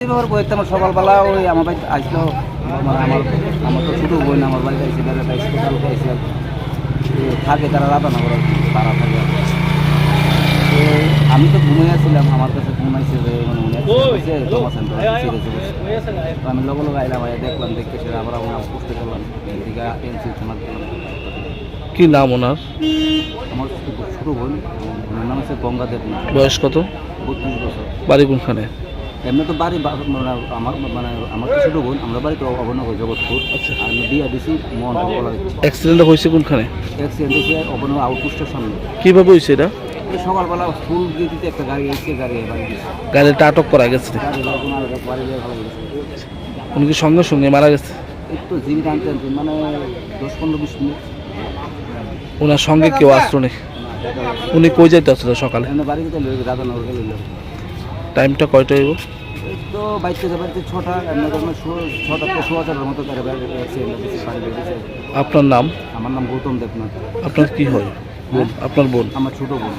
ব্যবহার আমার সকালবেলা ওই আমার বাড়িতে আসলো। মানে আমার আমার তো ছোটো বোন আমার বাড়িতে বেড়াতে থাকে তারা রাধানগর তারা থাকে। আর তো আমি তো ঘুমিয়ে আসছিলাম আমার কাছে ঘুমাইছে যে মানে তোমার সেন্টার তো আমি লগে লগে আইলাম আইয়া দেখলাম দেখতে আবার আমরা এদিকে এনসি থানার কি নাম ওনার? আমার ছোটো ছোটো বোন ওনার নাম হচ্ছে গঙ্গা দেবনাথ বয়স কত? বত্রিশ বছর। বাড়ি কোনখানে? এমনি তো বাড়ি মানে আমার মানে আমার তো বোন আমরা বাড়ি তো অবনগর জগৎপুর। আচ্ছা। আর আমি বিয়া দিছি মন বলা অ্যাক্সিডেন্ট হয়েছে কোনখানে? অ্যাক্সিডেন্ট হয়েছে অবনগর আউটপোস্টের সামনে। কীভাবে হয়েছে এটা? সকালবেলা স্কুল গিয়ে দিতে একটা গাড়ি এসছে গাড়ি বাড়ি গাড়িটা আটক করা গেছে। দিয়ে উনি কি সঙ্গে সঙ্গে মারা গেছে? একটু জিবি টানতে টানতে মানে দশ পনেরো বিশ মিনিট। ওনার সঙ্গে কেউ আসলো নেই উনি কই যাইতে আসলো সকালে? এমনি বাড়ি দিতে রাধানগর গেলে টাইমটা কয়টা হইব? তো ছটা ছটা সোয়া মতো আপনার নাম? আমার নাম গৌতম দেবনাথ। আপনার কি হয়? বোন আপনার বোন? আমার ছোট বোন।